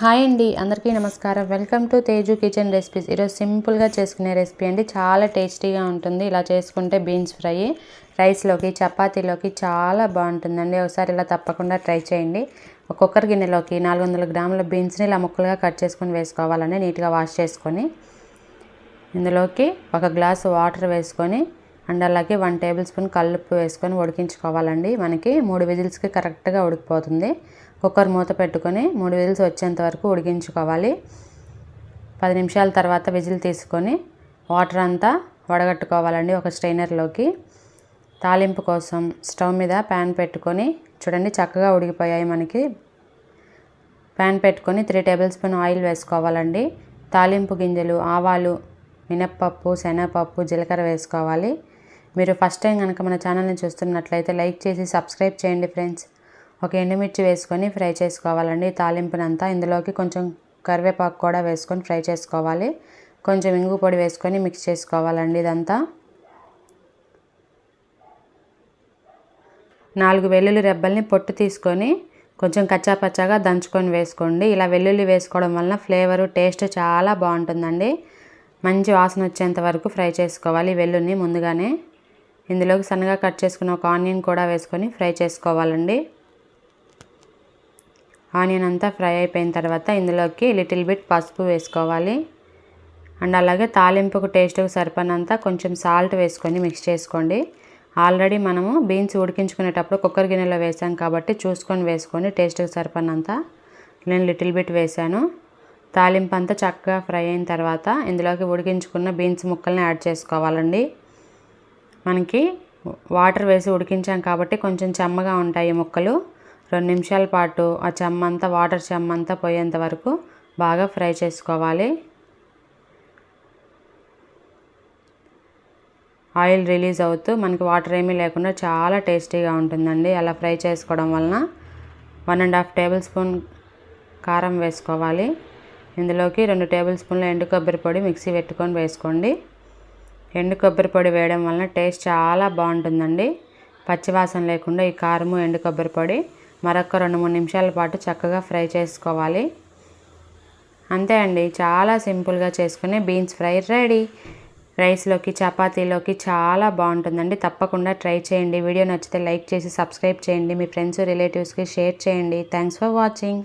Hi అండి అందరికీ నమస్కారం. Welcome to Teju kitchen recipes. ఈరోజు సింపుల్గా చేసుకునే రెసిపీ అండి. చాలా టేస్టీగా ఉంటుంది. ఇలా చేసుకుంటే బీన్స్ ఫ్రై రైస్లోకి చపాతీలోకి చాలా బాగుంటుందండి. ఒకసారి ఇలా తప్పకుండా ట్రై చేయండి. ఒక్కొక్కరి గిన్నెలోకి నాలుగు వందల గ్రాముల బీన్స్ని ఇలా ముక్కలుగా కట్ చేసుకొని వేసుకోవాలండి. నీట్గా వాష్ చేసుకొని ఇందులోకి ఒక గ్లాసు వాటర్ వేసుకొని అండ్ అలాగే వన్ టేబుల్ స్పూన్ కల్లుప్పు వేసుకొని ఉడికించుకోవాలండి. మనకి మూడు విజిల్స్కి కరెక్ట్గా ఉడికిపోతుంది. కుక్కర్ మూత పెట్టుకొని మూడు విజిల్స్ వచ్చేంత వరకు ఉడికించుకోవాలి. పది నిమిషాల తర్వాత విజిల్ తీసుకొని వాటర్ అంతా వడగట్టుకోవాలండి ఒక స్ట్రైనర్లోకి. తాలింపు కోసం స్టవ్ మీద ప్యాన్ పెట్టుకొని చూడండి చక్కగా ఉడికిపోయాయి మనకి. ప్యాన్ పెట్టుకొని త్రీ టేబుల్ స్పూన్ ఆయిల్ వేసుకోవాలండి. తాలింపు గింజలు ఆవాలు మినప్పప్పు శనగపప్పు జీలకర్ర వేసుకోవాలి. మీరు ఫస్ట్ టైం కనుక మన ఛానల్ని చూస్తున్నట్లయితే లైక్ చేసి సబ్స్క్రైబ్ చేయండి ఫ్రెండ్స్. ఒక ఎండుమిర్చి వేసుకొని ఫ్రై చేసుకోవాలండి. తాలింపునంతా ఇందులోకి కొంచెం కరివేపాకు కూడా వేసుకొని ఫ్రై చేసుకోవాలి. కొంచెం ఇంగు పొడి వేసుకొని మిక్స్ చేసుకోవాలండి ఇదంతా. నాలుగు వెల్లుల్లి రెబ్బల్ని పొట్టు తీసుకొని కొంచెం కచ్చాపచ్చాగా దంచుకొని వేసుకోండి. ఇలా వెల్లుల్లి వేసుకోవడం వలన ఫ్లేవరు టేస్ట్ చాలా బాగుంటుందండి. మంచి వాసన వచ్చేంత వరకు ఫ్రై చేసుకోవాలి వెల్లుల్ని ముందుగానే. ఇందులోకి సన్నగా కట్ చేసుకున్న ఒక ఆనియన్ కూడా వేసుకొని ఫ్రై చేసుకోవాలండి. ఆనియన్ అంతా ఫ్రై అయిపోయిన తర్వాత ఇందులోకి లిటిల్ బిట్ పసుపు వేసుకోవాలి. అండ్ అలాగే తాలింపుకు టేస్ట్కు సరిపడినంత కొంచెం సాల్ట్ వేసుకొని మిక్స్ చేసుకోండి. ఆల్రెడీ మనము బీన్స్ ఉడికించుకునేటప్పుడు కుక్కర్ గిన్నెలో వేసాం కాబట్టి చూసుకొని వేసుకొని టేస్ట్కి సరిపడినంత. నేను లిటిల్ బిట్ వేసాను. తాలింపు అంతా చక్కగా ఫ్రై అయిన తర్వాత ఇందులోకి ఉడికించుకున్న బీన్స్ ముక్కల్ని యాడ్ చేసుకోవాలండి. మనకి వాటర్ వేసి ఉడికించాం కాబట్టి కొంచెం చెమ్మగా ఉంటాయి ముక్కలు. రెండు నిమిషాల పాటు ఆ చెమ్మంతా వాటర్ చెమ్మంతా పోయేంత వరకు బాగా ఫ్రై చేసుకోవాలి. ఆయిల్ రిలీజ్ అవుతూ మనకి వాటర్ ఏమీ లేకుండా చాలా టేస్టీగా ఉంటుందండి. అలా ఫ్రై చేసుకోవడం వలన one and half tablespoon కారం వేసుకోవాలి. ఇందులోకి రెండు టేబుల్ స్పూన్ల ఎండు కొబ్బరి పొడి మిక్సీ పెట్టుకొని వేసుకోండి. ఎండు కొబ్బరి పొడి వేయడం వలన టేస్ట్ చాలా బాగుంటుందండి. పచ్చివాసన లేకుండా ఈ కారము ఎండు కొబ్బరి పొడి మరొక రెండు మూడు నిమిషాల పాటు చక్కగా ఫ్రై చేసుకోవాలి. అంతే అండి చాలా సింపుల్గా చేసుకునే బీన్స్ ఫ్రై రెడీ. రైస్లోకి చపాతీలోకి చాలా బాగుంటుందండి. తప్పకుండా ట్రై చేయండి. వీడియో నచ్చితే లైక్ చేసి సబ్స్క్రైబ్ చేయండి. మీ ఫ్రెండ్స్ రిలేటివ్స్కి షేర్ చేయండి. Thanks for watching.